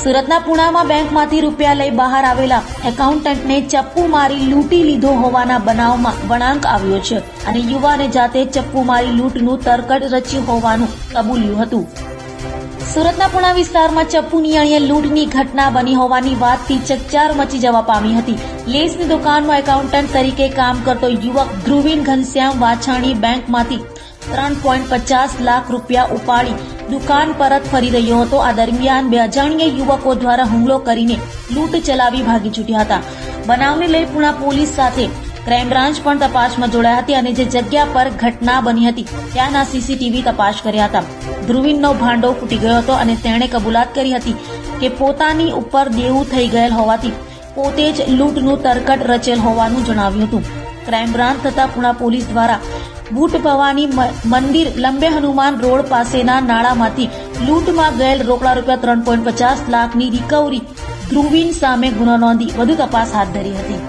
સુરતના પુણામાં બેંકમાંથી રૂપિયા લઈ બહાર આવેલા એકાઉન્ટન્ટને ચપ્પુ મારી લૂંટી લીધો હોવાના બનાવમાં વળાંક આવ્યો છે અને યુવાને જાતે ચપ્પુ મારી લૂંટનું તરકટ રચ્યું હોવાનું કબૂલ્યું હતું. સુરતના પુણા વિસ્તારમાં ચપ્પુ નિયણીએ લૂંટની ઘટના બની હોવાની વાતથી ચકચાર મચી જવા પામી હતી. લેસની દુકાનમાં એકાઉન્ટન્ટ તરીકે કામ કરતો યુવક ધ્રુવીન ઘનશ્યામ વાછાણી બેંકમાંથી ત્રણ પોઈન્ટ પચાસ લાખ રૂપિયા ઉપાડી દુકાન પરત ફરી રહ્યો હતો. આ દરમિયાન બે અજાણ્યા યુવકો દ્વારા હુમલો કરીને લૂંટ ચલાવી ભાગી છૂટ્યા હતા. બનાવને લઈ પુણા પોલીસ સાથે ક્રાઇમ બ્રાન્ચ પણ તપાસમાં જોડાયા હતી અને જે જગ્યા પર ઘટના બની હતી, ત્યાંના સીસીટીવી તપાસ કર્યા હતા. ધ્રુવીનનો ભાંડો ફૂટી ગયો હતો અને તેણે કબૂલાત કરી હતી કે પોતાની ઉપર દેવું થઈ ગયેલ હોવાથી પોતે જ લૂંટનું તરકટ રચેલ હોવાનું જણાવ્યું હતું. ક્રાઇમ બ્રાન્ચ તથા પુણા પોલીસ દ્વારા બુટ ભવાની મંદિર લંબે હનુમાન રોડ પાસેના નાળામાંથી લૂંટમાં ગયેલ રોકડા રૂપિયા ત્રણ પોઈન્ટ પચાસ લાખની રિકવરી ધ્રુવીન સામે ગુનો નોંધી વધુ તપાસ હાથ ધરી હતી.